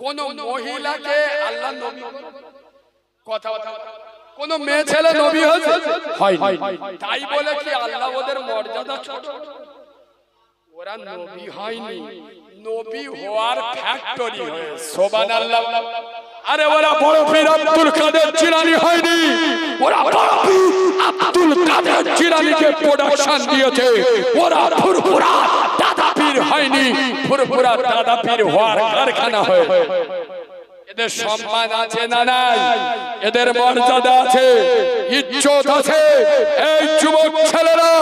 কোন মহিলাকে আল্লাহ নবী কথা কথা কোন মেয়ে ছেলে নবী হয়েছে? হয় তাই বলে কি আল্লাহ ওদের মর্যাদা ছোট? ওরা নবী হয়নি নবী হওয়ার ফ্যাক্টরি হয়েছে। সুবহানাল্লাহ আরে ওরা বড় পীর আব্দুল কাদের জিলানী হয়নি। ওরা বড় পীর আব্দুল কাদের জিলানীকে প্রোডাকশন দিয়েছে। ওরা ফুরফুরা। পীর হয়নি। ফুরফুরা দাদা পীর হওয়ার কারখানা হয়ে। এদের সম্মান আছে না নাই? এদের মর্যাদা আছে, ইজ্জত আছে। এই যুবক ছেলেরা,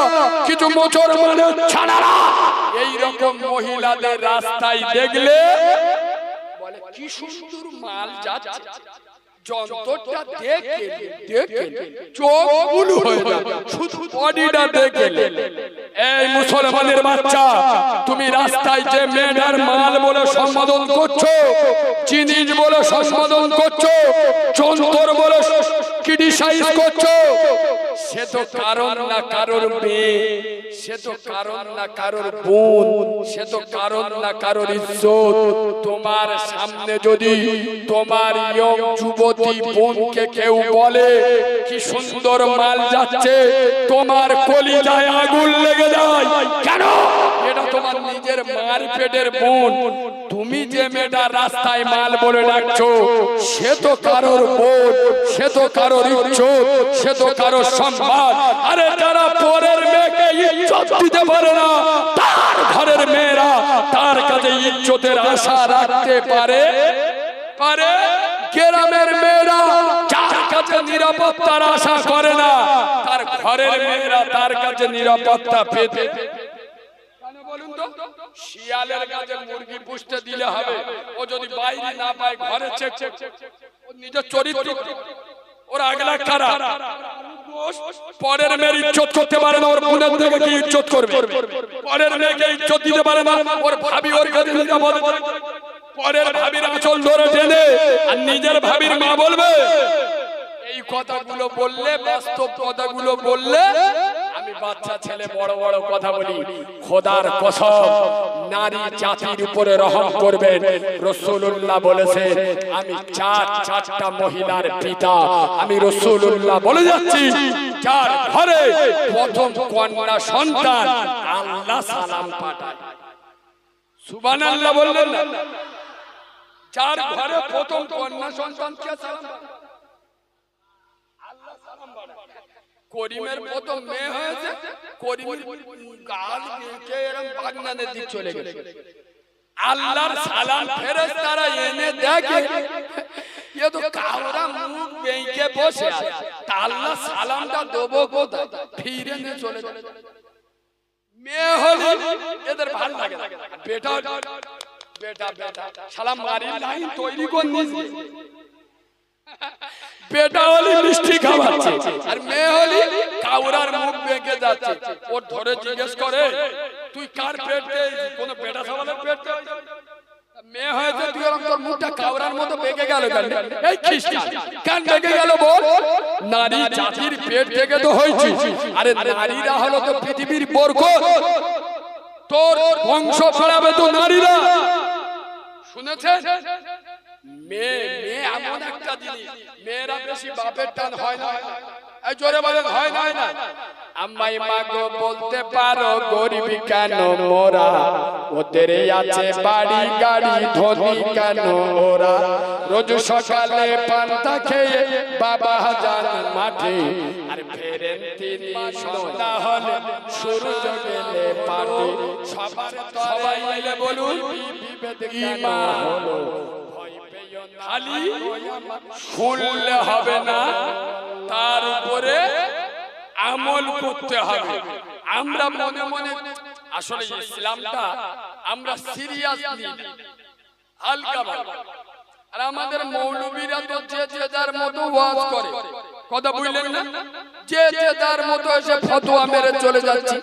কিছু মোচর মানে ছাড়ারা এই রকম মহিলাদের রাস্তায় দেখলে বলে, কি সুন্দর মাল যাচ্ছে। যন্ত্রটা দেখে দেখে চোখ হয়ে যাবে শুধু বডিটা দেখে এই মুসলমানের বাচ্চা তুমি রাস্তায় যে মেয়েটার মাল বলে সম্বোধন করছ জিনিস বলে সম্বোধন করছ যন্ত্র বলে ক্রিটিসাইজ করছ সে তো কারণ না কারোর মেয়ে সে তো কারণ না কারোর বোন সে তো কারণ না কারোর ইজ্জত। তোমার সামনে যদি তোমার ইয়ং যুবতী বোনকে কেউ বলে কি সুন্দর মাল যাচ্ছে তোমার কলিজায় আগুন লেগে যায়। কেন? তোমার নিজের মার পেটের বোন। তুমি যে মেয়েটা রাস্তায় মাল বলে ডাকছো সে তো কারোর বোন সে তো কারোর ইজ্জত সে তো কারোর সম্মান। আরে যারা পরের মেয়েকে ইজ্জত দিতে পারে না তার ঘরের মেয়েরা তার কাছে ইজ্জতের আশা রাখতে পারে পারে গ্রামের মেয়েরা যার কাছে নিরাপত্তার আশা করে না তার ঘরের মেয়েরা তার কাছে নিরাপত্তা পেতে তো? শিয়ালের কাছে মুরগি পুষতে দিলে হবে। ও যদি বাইরে না পায়, ঘরে নিজের চরিত্র। ওর আগলা ইজ্জত দিতে পারে পরের ভাবির আঁচল ধরে আর নিজের ভাবির মা বলবে, এই কথাগুলো বললে বাস্তব কথাগুলো বললে আমি বাচ্চা ছেলে, বড় বড় কথা বলি। খোদার কসম, নারী জাতির উপরে রহম করবেন রসুল্লাহ বলেছেন আমি চার, চারটা মহিলার পিতা। আমি রসুল্লাহ বলে যাচ্ছি, যার ঘরে প্রথম কন্যা সন্তান, আল্লাহ সালাম পাঠায়। সুবহানাল্লাহ বললেন না? যার ঘরে প্রথম কন্যা সন্তান কে সালাম পাঠায়? করিমের প্রথম মেয়ে হয়েছে করিমের গাল এরকম বাগনানের দিক চলে গেছে। আল্লাহর সালাম ফেরেশতারা এনে দেখে। এ তো কাওরা মুখ বেঁকে বসে তা আল্লাহ সালামটা দেবো কোথায়? ফিরে নিয়ে চলে যাবে। মেয়ে হলে এদের ভালো লাগে। বেটা বেটা বেটা সালাম মারি লাইন তৈরি করে নিয়েছে বেটা হলি মিষ্টি খাওয়াচ্ছে আর মেয়ে হলি কাউরার মুখ বেঁকে যাচ্ছে। ওর ধরে জিজ্ঞেস করে তুই কার পেট কোন বেটা সবালের পেট মেয়ে হয়েছে তুই এরকম তোর মুখটা কাউরার মতো বেঁকে গেল কেন? এই খ্রিস্টান কেন বেঁকে গেল বল? নারী জাতির পেট থেকে তো হয়েছি আরে নারীরা হলো তো পৃথিবীর বরকত। তোর বংশ ছড়াবে তো নারীরা। শুনেছেন? মেয়ে মেয়েরা বেশি বাপের টান হয় না। জোরে বলেন হয় না না। আম্মাই মাগো বলতে পারো গরিব কেন মোরা ওদের আছে বাড়ি গাড়ি ধনী কেন ওরা? রোজ সকালে পান্তা খেয়ে বাবা যান মাঠে। আর ফেরেন তিনি সন্ধ্যা হলে সূর্য গেলে পাটে সবার সবাই মিলে বলুন বিভেদ কেন হলো? খালি শুনলে হবে না, তার উপরে আমল করতে হবে। আমরা মনে মনে আসলে ইসলামটা আমরা সিরিয়াস হালকা। আর আমাদের মৌলবীরা তো যে যে যার মতো ওয়াজ করে। কথা বুঝলেন না? যে যে যার মতো এসে ফতোয়া মেরে চলে যাচ্ছে।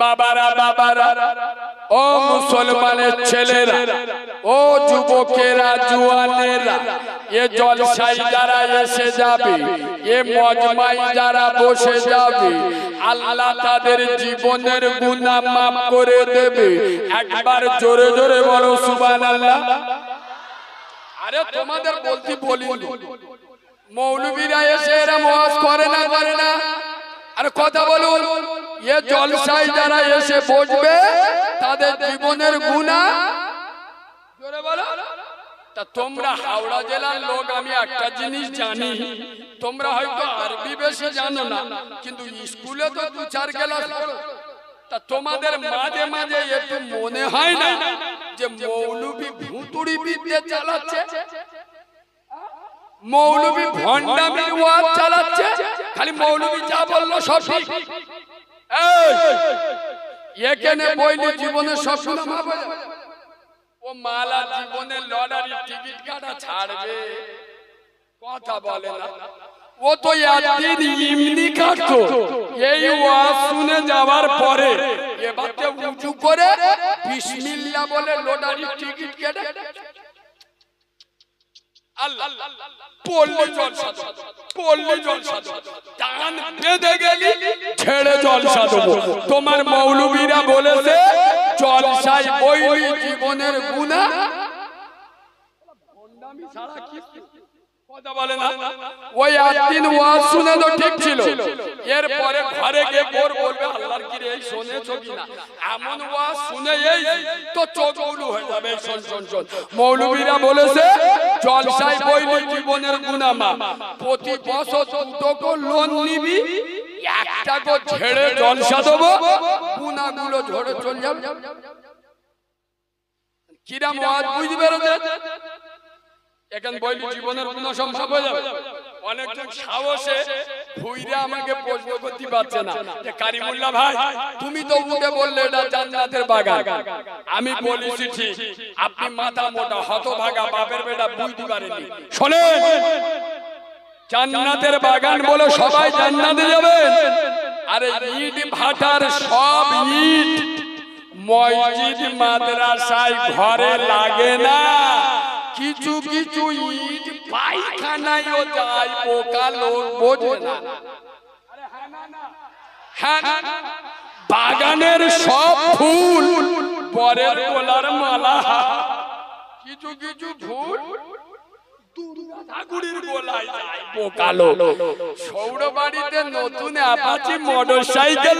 বাবারা বাবারা। ও মুসলমানের ছেলেরা ও যুবকেরা জুয়ানেরা এ জলসাই যারা এসে যাবে এ মজমাই যারা বসে যাবে আল্লাহ তাদের জীবনের গুনাহ মাফ করে দেবে। একবার জোরে জোরে বলো সুবহানাল্লাহ। আরে তোমাদের বলতে বলি মৌলবীরা এসে এরা মহাজ করে না করে না। আরে কথা বলুন, এ জলসায় যারা এসে বসবে, তাদের জীবনের গুণা? তা তোমরা হাওড়া জেলার লোক, আমি একটা জিনিস জানি। তোমরা হয়তো আরবি বেশি জানো না, কিন্তু স্কুলে তো দু চার ক্লাস তা তোমাদের মাঝে মাঝে একটু মনে হয় না? যে মৌলবী ভুতুড়ি বিদ্যে চালাচ্ছে মৌলবী ভণ্ডামি ওয়াজ চালাচ্ছে খালি মৌলবী যা বলল সব ঠিক এই, এখানে বইলে জীবনে সব শোনা ও মালা জীবনে লটারি টিকিট কাটা ছাড়বে। কথা বলে না। ও তো একদিন ইমনি কাটতো। এই ওয়াজ শুনে যাওয়ার পরে এবারে উঁচু করে বিসমিল্লাহ বলে লটারি টিকিট কেটে ছেড়ে তোমার মৌলবীরা বলেছে, জলসায় বইলি জীবনের গুণা। না ওই একদিন ওয়াজ শুনে তো ঠিক ছিল। এরপরে ঘরে গিয়ে বোর বলবে আল্লাহর কি রে এই শুনেছো কিনা এমন ওয়াজ শুনে এই তো চোখ উলু হয়ে যাবে এই শোন শোন শোন। মৌলবীরা বলেছে জলসায় বইলি জীবনের গুনামা। প্রতি বছর দুটো লোন নিবি একটা তো ছেড়ে জলসা দেবো গুনাগুলো ঝরে চলে যাবে। কিরাম ওয়াজ বুঝতে পেরেছে? এখন বইলি জীবনের কোনো সম্ভব হয়ে যাবে অনেকজন সাহসে ভুইরে আমাকে প্রশ্ন করতে পারছে না। যে কারিমুল্লাহ ভাই তুমি তো উঠে বললে এটা জান্নাতের বাগান। আমি বলেছি ঠিক। আপনি মাথা মোটা হতভাগা বাপের বেটা বুঝতে পারেনি। শোনে জান্নাতের বাগান বলে সবাই জান্নাতে যাবে আরে ইট ভাটার সব ইট। মসজিদ মাদ্রাসায় ঘরে লাগে না। কিছু কিছু ইট পায়খানায়ও যায়, পোকা লোক বোঝে না। হ্যাঁ বাগানের সব ফুল পরের গোলার মালা। কিছু কিছু ফুল ঠাকুরের গোলায় যায়। পোকা সৌর বাড়িতে নতুন অ্যাপাচি মোটর সাইকেল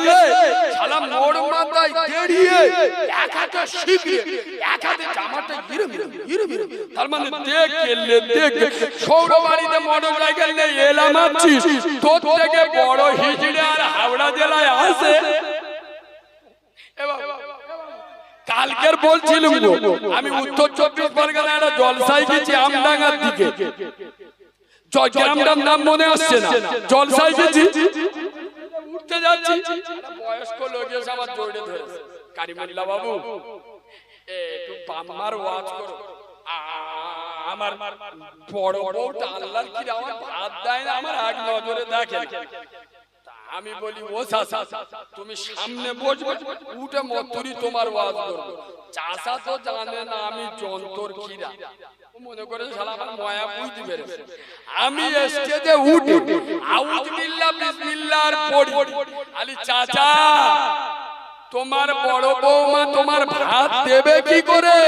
শালা মোড় মাথায় দেড়িয়ে এক হাতে শিখে এক হাতে জামাটা গিরে গিরে গিরে গিরে তার মানে দেখ কেলে দেখ সৌর বাড়িতে মোটর সাইকেল নেই এলাম আছিস। তোর থেকে বড় হিজড়ে আর হাওড়া জেলায় আছে এবার কালকের বলছিলাম আমি উত্তর চব্বিশ পরগনা একটা জলসাই গেছি, আমডাঙ্গার দিকে। গ্রামটার নাম মনে আসছে না। জলসাই গেছি। উঠতে যাচ্ছি। বয়স্ক বাবু, একটু পাম্মার করো। আমার বড় বউটা কি আমার দেয় না, আমার নজরে দেখে আমি বলি ও চাচা তুমি সামনে বসবে উঠে মতুরি তোমার ওয়াজ করব চাচা তো জানে না আমি যন্তর খিরা মনে করে শালা আমার ময়া বুঝতে পেরেছে। আমি স্টেজে উঠি। আউজ বিল্লাহ পড়ি। আলি চাচা তোমার বড় বৌমা তোমার ভাত দেবে কি করে?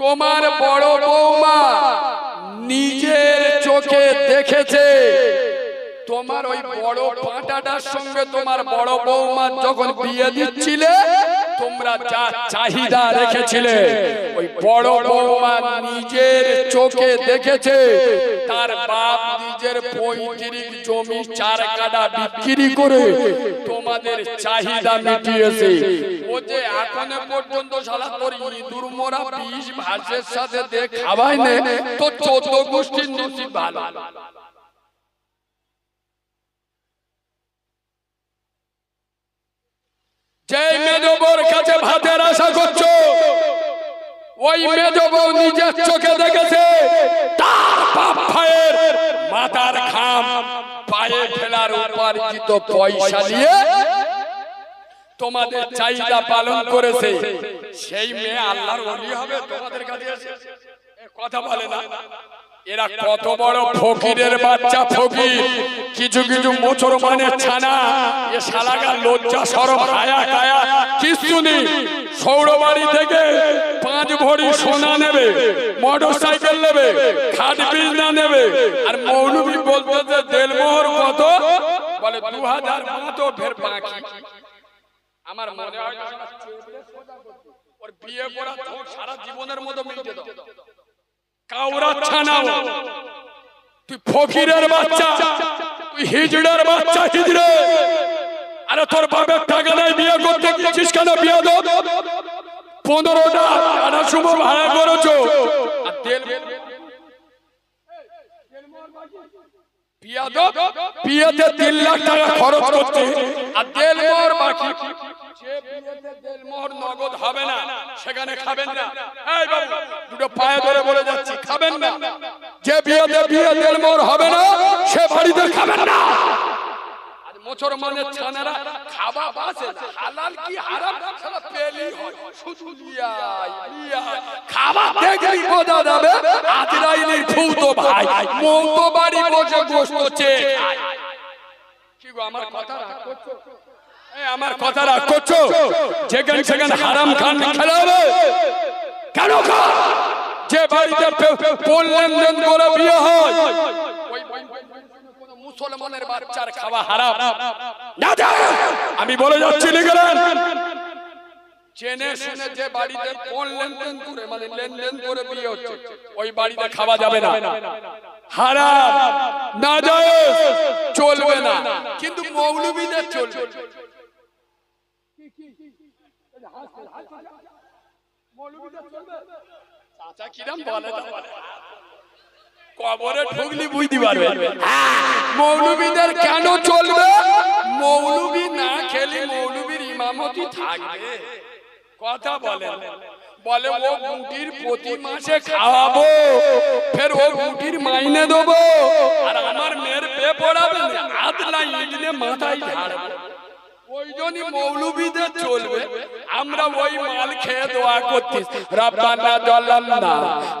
তোমার বড় বৌমা নিজের চোখে দেখেছে। তোমার ওই বড় পাঁটাটার সঙ্গে তোমার বড় বৌমা যখন বিয়ে দিচ্ছিলে তোমরা যা চাহিদা রেখেছিলে ওই বড় বৌমা নিজের চোখে দেখেছে তার বাপ নিজের পৈতৃক জমি চার কাটা বিক্রি করে তোমাদের চাহিদা মিটিয়েছে। ও যে এখনও পর্যন্ত শালা তোর ইঁদুর মোরা বিষ ভাষের সাথে দেখ খাওয়াই নে তো চোদ্দ গোষ্ঠীর নসিব ভালো। যে মেজবর কাছে ভাতের আশা করছ, ওই মেজবউ নিজের চোখে দেখেছে, তার বাপ ভাইয়ের মাথার খাম পায়ে ফেলার উপার্জিত পয়সা নিয়ে তোমাদের চাহিদা পালন করেছে। সেই মেয়ে আল্লাহর হবে, তোমাদের কাছে কথা বলে না। এরা কত বড় ফকিরের বাচ্চা ফকির? কিছু কিছু মোচর মানে ছানা, এ শালাগা লজ্জা সরম হায়া কায়া, কিছু নেই। সৌরবাড়ি থেকে পাঁচ ভরি সোনা নেবে মোটর সাইকেল নেবে, খাট বিজনা নেবে। আর মৌলবি বলতে যে দেলমোহর কত? বলে দু হাজার মতো ফের বাকি। আমার মনে হয়। ওর বিয়ে করা সারা জীবনের মতো মিটে দাও। কাউরা ছানাও। তুই ফকিরের বাচ্চা। তুই হিজড়ের বাচ্চা হিজড়ে। আরে তোর বাপের টাকা নাই বিয়ে করতে গেছিস কেন বিয়ে দো পনেরোটা আধা শুভ ভাড়া করেছ। আর তেল তিন লাখ টাকা খরচ করছে। আর তেল মোহর বাকি। যে বিয়েতে তেল মোহর নগদ হবে না। সেখানে খাবেন না। এই বাবু দুটো পায়ে ধরে বলে যাচ্ছি খাবেন না। যে বিয়েতে বিয়ে তেল মোহর হবে না সে বাড়িতে খাবেন না। আর মোচর ছানারা খাবা বাসে না। হালাল কি হারাম? সারা পেলি হয়। শুধু লিয়াই লিয়াই খাবা দেখলি বোঝা যাবে? আজরাইলের ভাই। মৌতো বাড়ি বসে গোস্ত চেয়ে কি গো আমার কথা আমার কথা রাগ করছ? যেখানে সেখানে হারাম খান খেলাবে কেন যে বাড়িতে লেনদেন করে বিয়ে হয়। মুসলমানের বাচ্চার খাওয়া হারাম। আমি বলে যাচ্ছি লিখলেন জেনে শুনে যে বাড়িতে কোন লেনদেন করে মানে লেনদেন করে বিয়ে হচ্ছে। ওই বাড়িতে খাওয়া যাবে না। হারাম। না যায় চলবে না। কিন্তু মৌলবীদের চলবে। চাচা কিরম বলে কবরে ঢুকলি বুঝতে পারবে। মৌলবীদের কেন চলবে? মৌলবী না খেলে মৌলবীর ইমামতি থাকবে। কথা বলে বলে ও গুটির প্রতি মাসে খাওয়াবো। ফের ও গুটির মাইনে দেবো। আর আমার মেয়ের পে পড়াবে আদলা ইডনে মাথায় ঝাড়বো ওই জন্যই মৌলবীদের চলবে। আমরা ওই মাল খেয়ে দোয়া করছি রব্বানা জাল্লামনা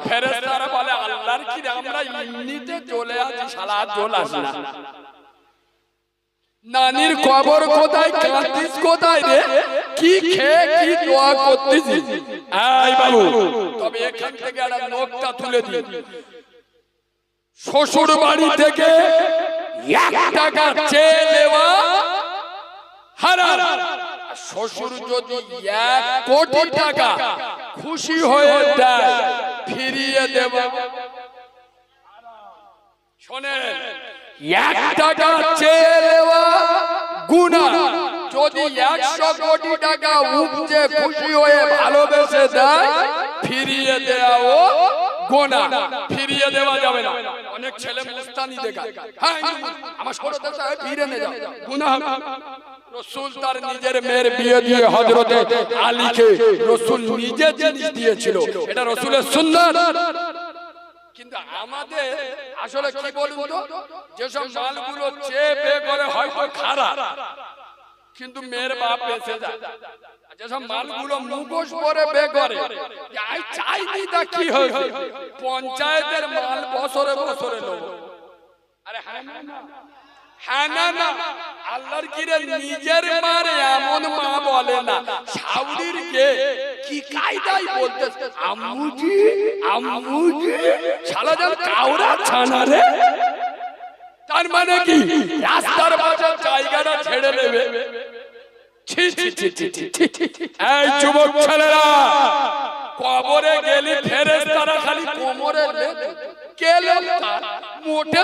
ফেরেশতারা বলে, আল্লাহর কি আমরা এমনিতে চলে আসি শালা, চল আসি না। নানির কবর কোথায় কাঁদিস কোথায় রে? কি খেয়ে কি দোয়া করতেছিস এই বাবু, তবে এখান থেকে একটা নোকটা তুলে দিই। শ্বশুর বাড়ি থেকে এক টাকা চেয়ে নেওয়া হারাম। শ্বশুর যদি এক কোটি টাকা খুশি হয়ে দেয় ফিরিয়ে দেব। শোনেন এক টাকা চেয়ে নেওয়া গুণা। যদি একশো কোটি টাকা উপজে খুশি হয়ে ভালোবেসে দেয় ফিরিয়ে দেওয়া গোনা ফিরিয়ে দেওয়া যাবে না। অনেক ছেলে মুস্তানি দেখা হ্যাঁ আমার ছোট সাহেব ফিরে নে যাও। গুনাহ। রসুল তার নিজের মেয়ের বিয়ে দিয়ে হজরতে আলীকে রসুল নিজে জিনিস দিয়েছিল। এটা রসুলের সুন্দর কিন্তু আমাদের আসলে কি বলুন তো? যেসব মালগুলো চেপে করে হয়তো খারাপ। কিন্তু মেয়ের বাপ বেঁচে যায়। যেসব মালগুলো মুখোশ পরে বে করে। আই চাইনি তা কি হয়েছে? পঞ্চায়েতের মাল বছরে বছরে নেব আরে হ্যাঁ। হ্যাঁ না না আল্লাহর কিরে নিজের মার এমন মা বলে না। কে কি? কায়দায় বলতে আম্মুজি আম্মুজি? শালা যেন কাউরা ছানা রে। তার মানে কি? রাস্তার পাশে জায়গাটা ছেড়ে দেবে। এই যুবক ছেলেরা, কবরে গেলি মোটে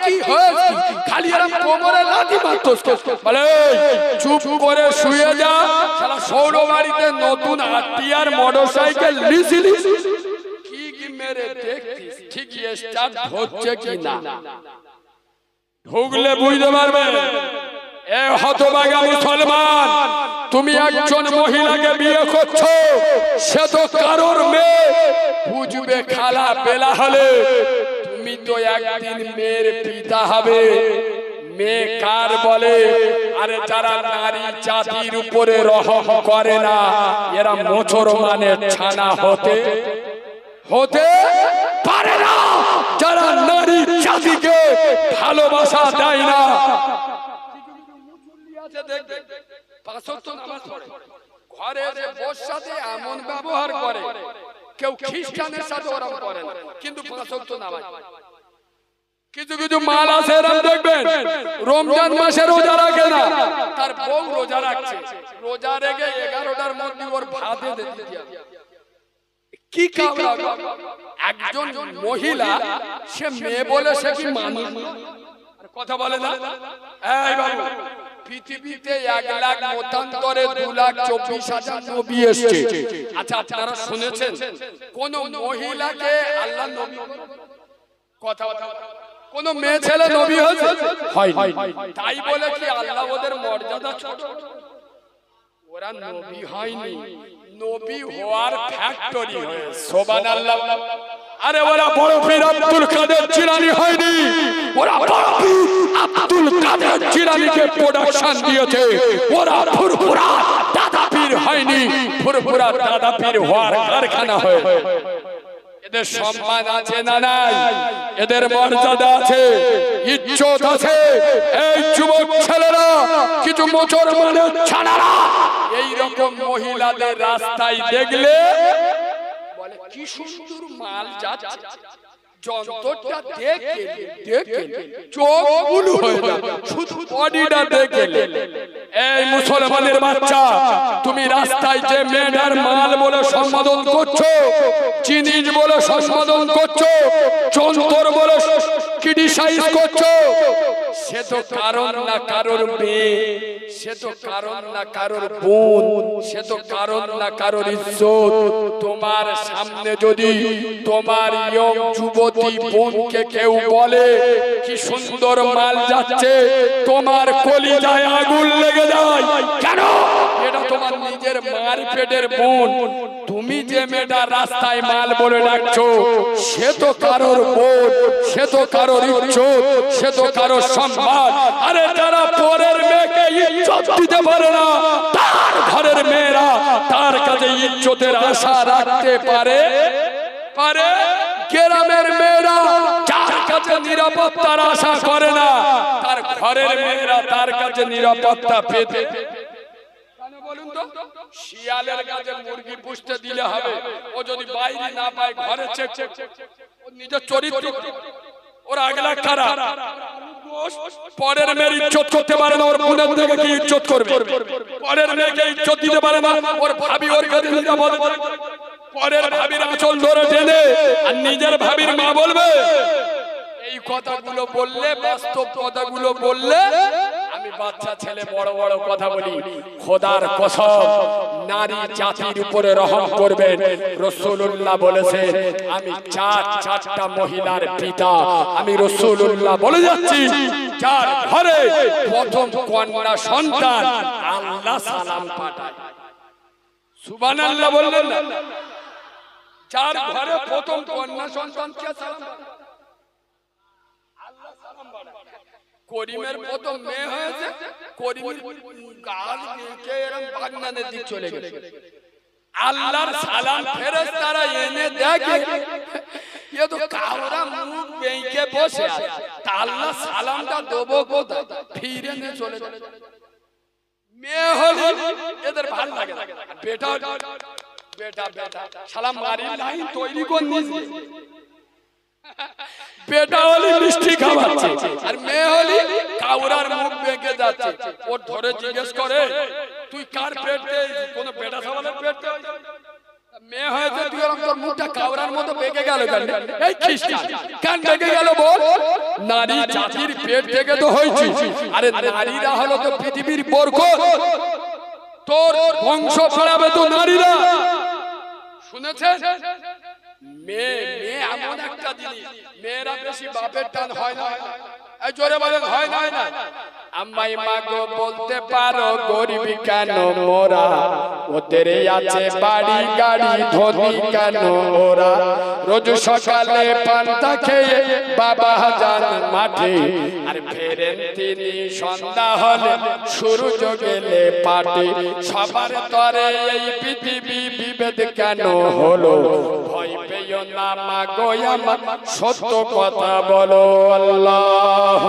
কি হয়েছে? খালি কোমরে বলে চুপ করে শুয়ে যা। সৌর বাড়িতে নতুন আটিয়ার মোটরসাইকেল লিসিলি। কি কি মেরে ঠিক কি না ঢুকলে বুঝতে পারবে এ হতবাগা মুসলমান তুমি একজন মহিলাকে বিয়ে করছ সে তো কারোর মেয়ে। বুঝবে খালা বেলা হলে। তুমি তো একদিন মেয়ের পিতা হবে। মেয়ে কার বলে? আরে যারা নারী জাতির উপরে রহম করে না এরা মোচর মানে ছানা হতে। হতে পারে না। যারা নারী জাতিকে ভালোবাসা দেয় না। ঘরে বোর সাথে এমন ব্যবহার করে। কেউ খ্রিস্টানের সাথে ওরম করে কিন্তু নামাজ। কিছু কিছু মাল আছে এরম দেখবেন। রমজান মাসে রোজা রাখে না। তার বউ রোজা রাখছে। রোজা রেখে এগারোটার মধ্যে ওর ভাতে দিতে কি কামড়া একজন মহিলা সে মেয়ে বলে সে কি মানুষ? কথা বলে না। এই বাবু পৃথিবীতে এক লাখ মতান্তরে দু লাখ চব্বিশ হাজার নবী এসছে। আচ্ছা আপনারা শুনেছেন? কোন মহিলাকে আল্লাহ নবী কথা কথা কোন মেয়ে ছেলে নবী হয়েছে? হয় তাই বলে কি আল্লাহ ওদের মর্যাদা ছোট? ওরা নবী হয়নি। নবী হওয়ার ফ্যাক্টরি হয়েছে সুবহানাল্লাহ। আরে ওরা বড় পীর আব্দুল কাদের জিলানী হয়নি। ওরা বড় পীর আব্দুল কাদের জিলানীকে প্রোডাকশন দিয়েছে। ওরা ফুরফুরা দাদা পীর হয়নি। ফুরফুরা দাদা পীর হওয়ার কারখানা হয়ে। এদের সম্মান আছে না নাই? এদের মর্যাদা আছে? ইজ্জত আছে? এই যুবক ছেলেরা কিছু মোচর মানে ছাড়ারা এই রকম মহিলাদের রাস্তায় দেখলে বলে কি সুন্দর মাল যাচ্ছে। যন্ত্রটা দেখে দেখে চোখগুলো হয়ে যাবে। শুধু বডিটা দেখে এই মুসলমানের বাচ্চা তুমি রাস্তায় যে মেয়েটার মাল বলে সম্বোধন করছ জিনিস বলে সম্বোধন করছ যন্ত্র বলে ক্রিটিসাইজ করছ। সে তো কারণ না কারোর মেয়ে সে তো কারণ না কারোর বোন সে তো কারণ না কারোর ইজ্জত। তোমার সামনে যদি তোমার ইয়ং যুবতী বোনকে কেউ বলে কি সুন্দর মাল যাচ্ছে তোমার কলিজায় আগুন লেগে যায় কেন? এটা তোমার নিজের মার বোন। তুমি যে মেয়েটা রাস্তায় মাল বলে ডাকছো, সে তো কারোর বোন, সে তো কারোর ইজ্জত, সে তো কারোর সম্মান। আরে যারা পরের মেয়েকে ইজ্জত দিতে পারে না, তার ঘরের মেয়েরা তার কাছে ইজ্জতের আশা রাখতে পারে? পারে? গ্রামের মেয়েরা যার কাছে নিরাপত্তার আশা করে না, তার ঘরের মেয়েরা তার কাছে নিরাপত্তা পেতে বলুন তো, শিয়ালের কাছে মুরগি পুষতে দিলে হবে। ও যদি বাইরে না পায়, ঘরে চেক চেক নিজের চরিত্র। ওর আগলা খারাপ। পরের মেয়ের ইজ্জত করতে পারে না, ওর ইজ্জত করবে? পরের মেয়েকে ইজ্জত দিতে পারে না, ওর ভাবি ওর কাছে নিরাপদ পরের ভাবির আঁচল ধরে টেনে, আর নিজের ভাবির মা বলবে, এই কথাগুলো বললে, বাস্তব কথাগুলো বললে আমি বাচ্চা ছেলে বড় বড় কথা বলি, খোদার কসম, নারী জাতির উপরে রহম করবেন। রসুল্লাহ বলেছে, আমি চার, চারটা মহিলার পিতা। আমি রসুল্লাহ বলে যাচ্ছি, যার ঘরে প্রথম কন্যা সন্তান আল্লাহ সালাম পাঠায়। সুবহানাল্লাহ বললেন না। যার ঘরে প্রথম কন্যা সন্তান কে সালাম পাঠায়? আল্লাহ সালাম পাঠায়। করিমের প্রথম মেয়ে হয়েছে করিমের গাল দেখে এরম বাগনানের দিক চলে গেছে আল্লাহর সালাম ফেরেস তারা এনে দেখে এ তো কাওরা মুখ বেঁকে বসে তা আল্লাহ সালামটা দেবো কোথায়? ফিরে নিয়ে চলে যাবে মেয়ে হলে এদের ভালো লাগে বেটা বেটা বেটা সালাম বাড়ির লাইন তৈরি করে নিয়েছে বেটা হলি মিষ্টি খাওয়াচ্ছে। আর মেয়ে হলি কাউরার মুখ বেঁকে যাচ্ছে। ওর ধরে জিজ্ঞেস করে তুই কার পেট দে কোন বেটা সাবালের পেট মেয়ে হয়েছে তুই এরকম তোর মুখটা কাউরার মতো বেঁকে গেল কেন? এই খ্রিস্টান কেন বেঁকে গেল বল। নারী জাতির পেট থেকে তো হয়েছে আরে নারীরা হলো তো পৃথিবীর বরকত তোর বংশ ছড়াবে তো নারীরা। শুনেছেন? মেয়ে মেয়ে এমন একটা জিনিস। মেয়েরা বেশি বাপের টান হয় না। জোরে বলেন, হয় না না আমায় মাগো, বলতে পারো, গরিব কেন মোরা ওদের আছে বাড়ি, গাড়ি, ধনী কেন ওরা? রোজ সকালে পান্তা খেয়ে বাবা যান মাঠে। আর ফেরেন তিনি সন্ধ্যা হলে, সূর্য গেলে পাটে। সবার তরে এই পৃথিবী বিভেদ কেন হলো? ভয় না আমার সত্য কথা বলো আল্লাহ